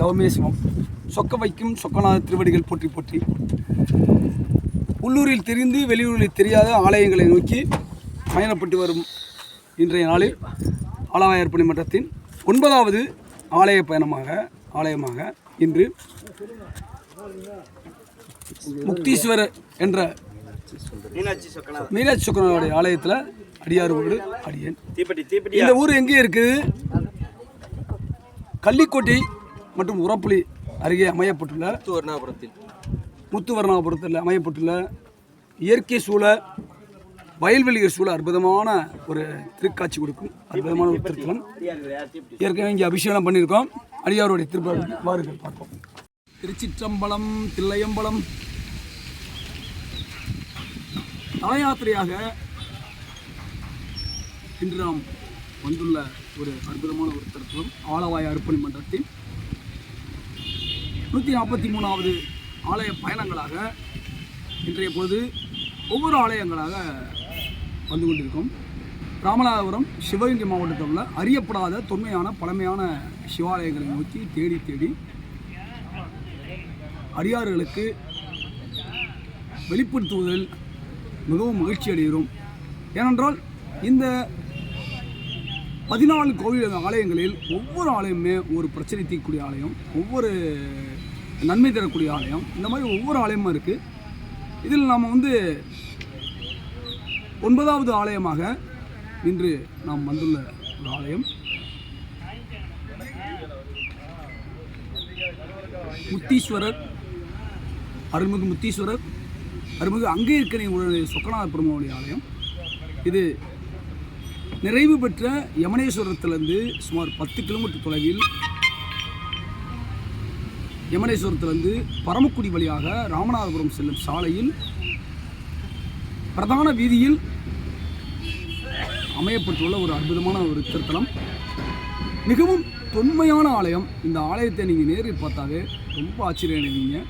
தவமே சிவம் சொக்க வைக்கும் சொக்கநாத திருவடிகள் போற்றி போற்றி. உள்ளூரில் தெரிந்து வெளியூரில் தெரியாத ஆலயங்களை நோக்கி பயணப்பட்டு வரும் இன்றைய நாளில் ஆலவாயர்ப்பணி மன்றத்தின் ஒன்பதாவது ஆலய பயணமாக ஆலயமாக இன்று முக்தீஸ்வரர் என்ற மீனாட்சி சொக்கனா மீனாட்சி சொக்கனாருடைய ஆலயத்தில் அடியாரோடு அடியேன். தீப்பெட்டி தீப்பெட்டி இந்த ஊர் எங்கே இருக்குது? கள்ளிக்கோட்டை மற்றும் உரப்புலி அருகே அமையப்பட்டுள்ள வர்ணாபுரத்தில் முத்துவர்ணாபுரத்தில் அமையப்பட்டுள்ள இயற்கை சூழ வயல்வெளிகள் சூழ அற்புதமான ஒரு திருக்காட்சி கொடுக்கும். அற்புதமான ஒரு திருத்தலம் ஏற்கனவே இங்கே அபிஷேகம் பண்ணியிருக்கோம். அடியாருடைய திருப்பதி வாருங்கள் பார்ப்போம். திருச்சிற்றம்பலம் தில்லையம்பலம். தலயாத்திரையாக இன்று நாம் வந்துள்ள ஒரு அற்புதமான ஒரு திருத்தலம் ஆலவாய் அர்ப்பணி மன்றத்தின் நூற்றி நாற்பத்தி மூணாவது ஆலய பயணங்களாக இன்றைய பொழுது ஒவ்வொரு ஆலயங்களாக வந்து கொண்டிருக்கும். ராமநாதபுரம் சிவகங்கை மாவட்டத்தில் உள்ள அறியப்படாத தொன்மையான பழமையான சிவாலயங்களை நோக்கி தேடி தேடி அடியார்களுக்கு வெளிப்படுத்துவதில் மிகவும் மகிழ்ச்சி அடைகிறோம் ஏனென்றால் இந்த பதினாலு கோவில் ஆலயங்களில் ஒவ்வொரு ஆலயமுமே ஒரு பிரச்சனை தீர்க்கக்கூடிய ஆலயம் ஒவ்வொரு நன்மை தரக்கூடிய ஆலயம் இந்த மாதிரி ஒவ்வொரு ஆலயமும் இருக்குது இதில் நாம் வந்து ஒன்பதாவது ஆலயமாக இன்று நாம் வந்துள்ள ஒரு ஆலயம். முத்தீஸ்வரர் அருள்மிகு முத்தீஸ்வரர் அருள்மிகு அங்கே இருக்கிற சொக்கநாத பெருமாவுடைய ஆலயம். இது நிறைவு பெற்ற யமனேஸ்வரத்திலிருந்து சுமார் பத்து கிலோமீட்டர் தொலைவில் யமனேஸ்வரத்திலிருந்து பரமக்குடி வழியாக ராமநாதபுரம் செல்லும் சாலையில் பிரதான வீதியில் அமையப்பட்டுள்ள ஒரு அற்புதமான ஒரு திருத்தலம். மிகவும் தொன்மையான ஆலயம். இந்த ஆலயத்தை நீங்கள் நேரில் பார்த்தாவே ரொம்ப ஆச்சரியம் அடைவீங்க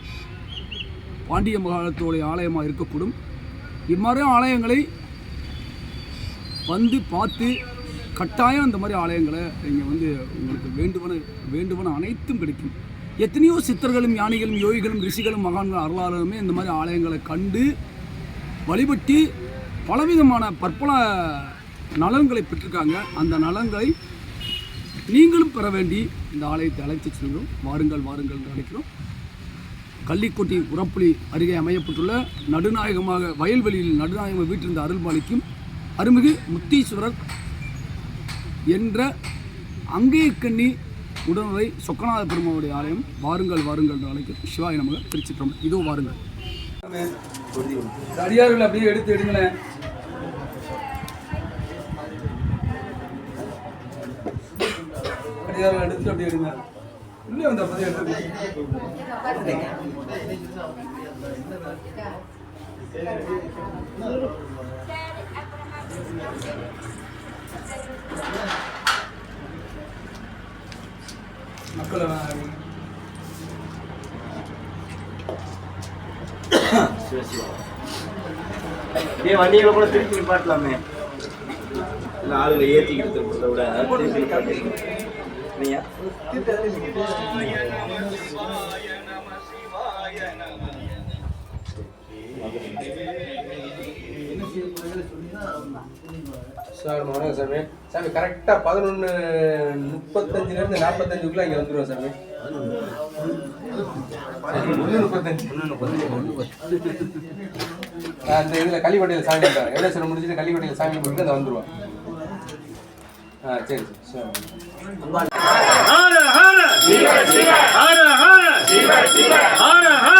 பாண்டிய மகாலத்தோடைய ஆலயமாக இருக்கக்கூடும். இம்மாதிரி ஆலயங்களை வந்து பார்த்து கட்டாயம் அந்த மாதிரி ஆலயங்களை நீங்கள் வந்து உங்களுக்கு வேண்டுவன வேண்டுவன அனைத்தும் கிடைக்கும். எத்தனையோ சித்தர்களும் ஞானிகளும் யோகிகளும் ரிஷிகளும் மகான்கள் அருளாளருமே இந்த மாதிரி ஆலயங்களை கண்டு வழிபட்டு பலவிதமான பற்பல நலன்களை பெற்றிருக்காங்க. அந்த நலன்களை நீங்களும் பெற வேண்டி இந்த ஆலயத்தை அழைத்து செல்கிறோம். வாருங்கள் வாருங்கள் என்று அழைக்கிறோம். கள்ளிக்கொட்டி உரப்புலி அருகே அமையப்பட்டுள்ள நடுநாயகமாக வயல்வெளியில் நடுநாயகமாக வீட்டிருந்த அருள்பாலிக்கும் அருள்மிகு முத்தீஸ்வரர் என்ற அங்கேயக்கண்ணி உடனடி சொக்கநாத பெருமாவுடைய ஆலயம். வாருங்கள் வாருங்கள் என்று அழைக்க சிவாய நமக திருச்சித்திரம் இதோ வாருங்கள். அடியார்கள் அப்படியே எடுத்து எடுங்களேன். அடியார்கள் எடுத்து அப்படியே எடுங்க. உள்ளே வந்து அப்படியே எடுத்து மக்களை ஏன் வண்டிகளை கூட திருப்பி நிப்பாட்டலாமே. இல்லை ஆளுகளை ஏற்றிக்கிட்டு திருப்பதை விட திருப்பி நிப்பாட்டி இல்லையா சார் வணக்கம் சாமி சாமி கரெக்டாக பதினொன்று முப்பத்தஞ்சுலேருந்து நாற்பத்தஞ்சுக்குள்ளே இங்கே வந்துடுவோம் சாமி ஒன்று முப்பத்தஞ்சு அந்த இதில் கள்ளிக்கோட்டையில் சாமி பண்ணுறாங்க எவ்வளோ சார் முடிச்சுட்டு கள்ளிக்கோட்டையில் சாமி பண்ணிட்டு அதை வந்துடுவோம் ஆ சரி சார் சார் ஹர ஹர ஹர ஹர ஹர ஹர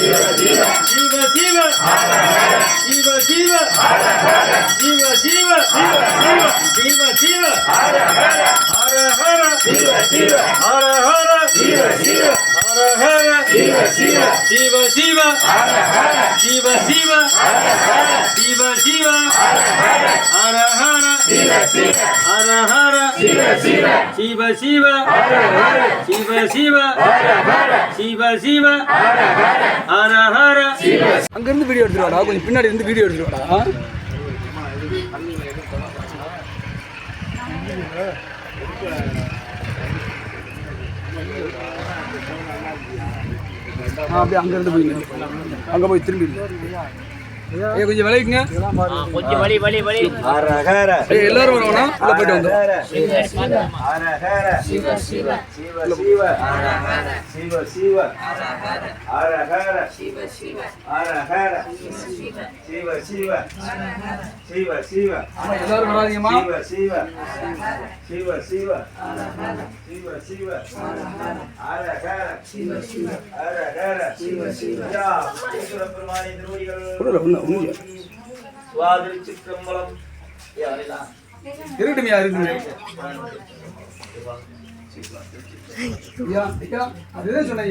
ஜீவ. ஜீவ ஜீவ. ஜீவ ஜீவ. ஜீவ ஜீவ. ஹர ஹர ஜீவ. ஜீவ ஹர ஹர ஜீவ ஜீவ. சிவ ஹர ஹர சிவ சிவ சிவ சிவ ஹர ஹர சிவ சிவ ஹர ஹர சிவ சிவ ஹர ஹர ஹர ஹர சிவ சிவ ஹர ஹர சிவ சிவ சிவ சிவ ஹர ஹர சிவ சிவ ஹர ஹர சிவ சிவ ஹர ஹர ஹர ஹர சிவ அங்கேருந்து வீடியோ எடுத்துட்டு வாடா கொஞ்சம் பின்னாடி இருந்து வீடியோ எடுத்துட்டு வாடா ஆ அப்படியே அங்கேருந்து போயிருந்தேன் அங்கே போய் திரும்பி ஏ கொஞ்சம் விளைவிக்குங்க கொஞ்சம் ஹர ஹர ஏய் எல்லாரும் வருவானா உள்ள போயிட்டு வந்து சிற்றம்பலம் ஐயா ஐயா அதுதான் சொன்னேன்